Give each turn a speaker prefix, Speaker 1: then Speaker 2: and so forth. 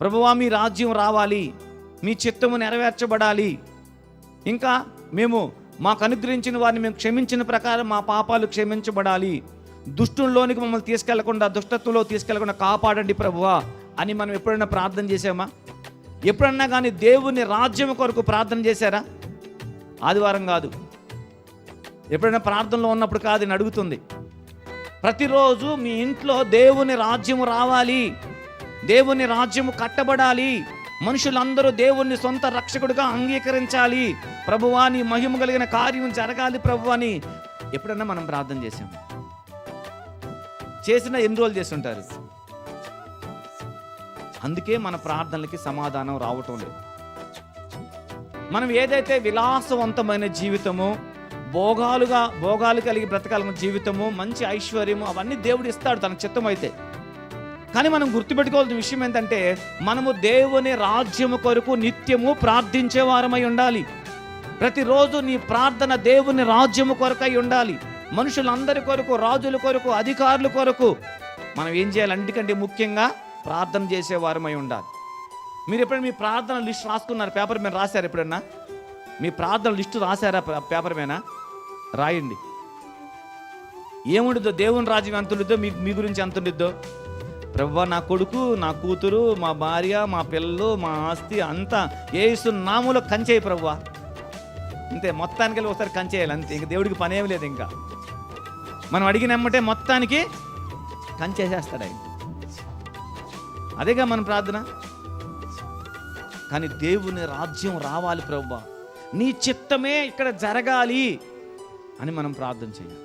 Speaker 1: ప్రభువా మీ రాజ్యం రావాలి. మీ చిత్తము నెరవేర్చబడాలి. ఇంకా మేము మాకు అనుగ్రహించిన వారిని మేము క్షమించిన ప్రకారం మా పాపాలు క్షమించబడాలి. దుష్టుల్లోనికి మమ్మల్ని తీసుకెళ్ళకుండా దుష్టత్వంలో తీసుకెళ్ళకుండా కాపాడండి ప్రభువా అని మనం ఎప్పుడైనా ప్రార్థన చేసామా ఎప్పుడన్నా కానీ దేవుని రాజ్యం కొరకు ప్రార్థన చేశారా? ఆదివారం కాదు. ఎప్పుడైనా ప్రార్థనలో ఉన్నప్పుడు కాదు అని అడుగుతుంది. ప్రతిరోజు మీ ఇంట్లో దేవుని రాజ్యం రావాలి. దేవుని రాజ్యము కట్టబడాలి. మనుషులందరూ దేవుణ్ణి సొంత రక్షకుడిగా అంగీకరించాలి. ప్రభువా నీ మహిమ కలిగిన కార్యం జరగాలి ప్రభు అని ఎప్పుడన్నా మనం ప్రార్థన చేసాం చేసిన ఎన్ని రోజులు చేస్తుంటారు అందుకే మన ప్రార్థనలకి సమాధానం రావటం లేదు. మనం ఏదైతే విలాసవంతమైన జీవితము భోగాలుగా భోగాలు కలిగి బ్రతకాలన్న జీవితము మంచి ఐశ్వర్యము అవన్నీ దేవుడు ఇస్తాడు తన చిత్తం అయితే కానీ మనం గుర్తుపెట్టుకోవాల్సిన విషయం ఏంటంటే మనము దేవుని రాజ్యము కొరకు నిత్యము ప్రార్థించే వారమై ఉండాలి. ప్రతిరోజు నీ ప్రార్థన దేవుని రాజ్యము కొరకై ఉండాలి. మనుషులందరి కొరకు రాజుల కొరకు అధికారుల కొరకు మనం ఏం చేయాలి? అందుకంటే ముఖ్యంగా ప్రార్థన చేసేవారమై ఉండాలి. మీరు ఎప్పుడైనా మీ ప్రార్థన లిస్ట్ రాసుకున్నారు? పేపర్ మీద రాశారు ఎప్పుడన్నా? మీ ప్రార్థన లిస్టు రాశారా? పేపర్ మీద? రాయండి. ఏముండిద్దో? దేవుని రాజ్యం ఎంత ఉండిద్దో? మీ మీ గురించి ఎంత ఉండిద్దో? ప్రభు నా కొడుకు నా కూతురు మా భార్య మా పిల్లలు మా ఆస్తి అంతా ఏసు నాములో కంచేయి ప్రభు. అంతే మొత్తానికి వెళ్ళి ఒకసారి కంచేయాలి అంతే. ఇంక దేవుడికి పని ఏమి లేదు ఇంకా. మనం అడిగినమ్మటే మొత్తానికి కంచేసేస్తాడు ఆయన. అదేగా మన ప్రార్థన? కానీ దేవుని రాజ్యం రావాలి ప్రభు. నీ చిత్తమే ఇక్కడ జరగాలి అని మనం ప్రార్థన చేయాలి.